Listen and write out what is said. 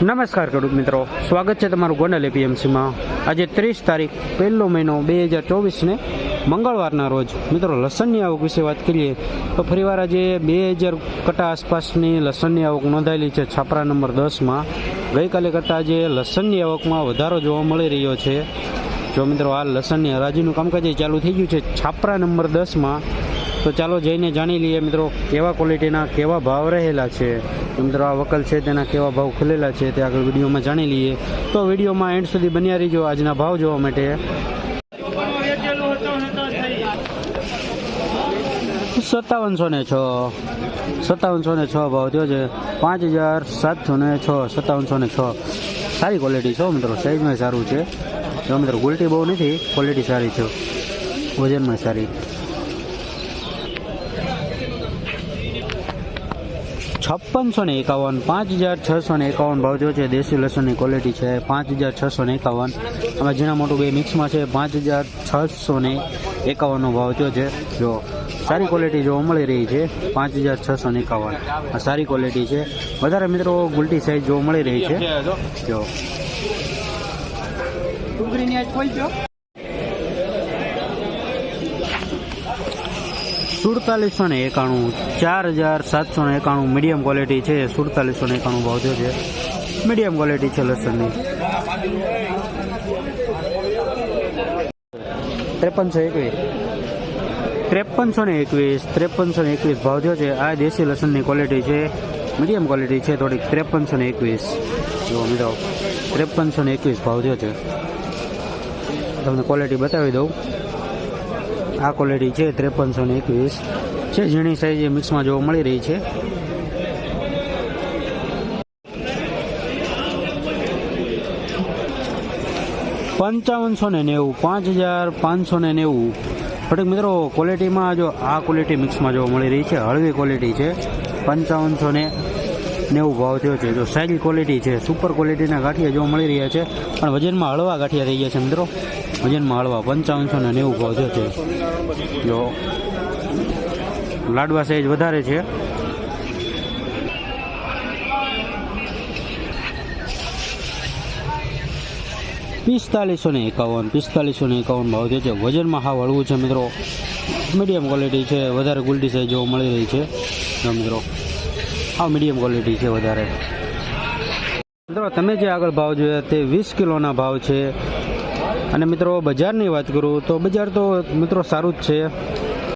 નમસ્કાર ખેડૂત મિત્રો. સ્વાગત છે તમારું ગોંડલ એપીએમસીમાં આજે ત્રીસ તારીખ, પહેલો મહિનો બે હજાર ચોવીસને મંગળવારના રોજ. મિત્રો, લસણની આવક વિશે વાત કરીએ, તો ફરીવાર આજે બે હજાર કટા આસપાસની લસણની આવક નોંધાયેલી છે છાપરા નંબર દસમાં. ગઈકાલે કરતાં આજે લસણની આવકમાં વધારો જોવા મળી રહ્યો છે. જો મિત્રો, આ લસણની હરાજીનું કામકાજ ચાલુ થઈ ગયું છે. છાપરા નંબર દસમાં તો ચાલો જઈને જાણી લઈએ મિત્રો, કેવા ક્વોલિટીના કેવા ભાવ રહેલા છે? મિત્રો, આ વકલ છે, તેના કેવા ભાવ ખુલેલા છે, તે આગળ વિડીયોમાં જાણી લઈએ. તો વિડીયોમાં એન્ડ સુધી બન્યા રહીજો આજના ભાવ જોવા માટે. સત્તાવનસો ને છ. સત્તાવનસો ને છ ભાવ થયો છે. પાંચ હજાર સાતસો ને છ. સત્તાવનસો ને છ. સારી ક્વોલિટી છે મિત્રો સાઈઝમાં સારું છે. જો મિત્રો ગુલટી બહુ નથી ક્વોલિટી સારી છે. વજનમાં સારી. છપ્પનસો ને એકાવન, પાંચ હજાર છસો ને એકાવન ભાવ થયો છે. દેશી લસણની ક્વોલિટી છે પાંચ હજાર છસો ને એકાવન. આમાં ઝીણા મોટું બે મિક્સમાં છે. પાંચ હજાર છસો ને એકાવનનો ભાવ થયો છે. જો સારી ક્વોલિટી જોવા મળી રહી છે, પાંચ હજાર છસો ને એકાવન. સારી ક્વોલિટી છે. વધારે મિત્રો ગુલટી સાઈઝ જોવા મળી રહી છે. જો. સુડતાલીસો ને એકાણું, ચાર હજાર સાતસો ને એકાણું મીડિયમ ક્વોલિટી છે. સુડતાલીસો ને એકાણું ભાવ થયો છે. મીડિયમ ક્વોલિટી છે લસણની. ત્રેપનસો એકવીસ. ત્રેપનસો ને એકવીસ, ત્રેપનસો ને એકવીસ ભાવ થયો છે. આ દેશી લસણની ક્વોલિટી છે. મીડિયમ ક્વોલિટી છે, થોડીક ત્રેપનસો ને એકવીસ. જુઓ મિત્રો, ત્રેપનસો ને એકવીસ ભાવ થયો છે. તમને ક્વોલિટી બતાવી દઉં. આ ક્વોલિટી છે, ત્રેપનસો ને એકવીસ. છે ઝીણી સાઈઝ મિક્સમાં જોવા મળી રહી છે. પંચાવનસો ને નેવું, પાંચ હજાર પાંચસો ને નેવું. થોડીક મિત્રો ક્વોલિટીમાં જો આ ક્વોલિટી મિક્સમાં જોવા મળી રહી છે, હળવી ક્વોલિટી છે. પંચાવનસો ને નેવું ભાવ થયો છે. જો સારી ક્વોલિટી છે સુપર ક્વોલિટીના ગાંઠિયા જોવા મળી રહ્યા છે, પણ વજનમાં હળવા ગાંઠિયા થઈ ગયા છે મિત્રો. વજનમાં હળવા પંચાવનસો ને નેવું ભાવ થયો છે. જો લાડવા સાઈઝ વધારે છે. પિસ્તાલીસો ને એકાવન, પિસ્તાલીસો ને એકાવન ભાવ થયો છે. વજનમાં હાવ હળવું છે મિત્રો. મીડિયમ ક્વોલિટી છે, વધારે ગુલટી સાઈઝ જોવા મળી રહી છે. મિત્રો હા મીડિયમ ક્વોલિટી છે વધારે. મિત્રો, તમે જે આગળ ભાવ જોયા તે વીસ કિલોના ભાવ છે. અને મિત્રો, બજારની વાત કરું તો બજાર તો મિત્રો સારું જ છે.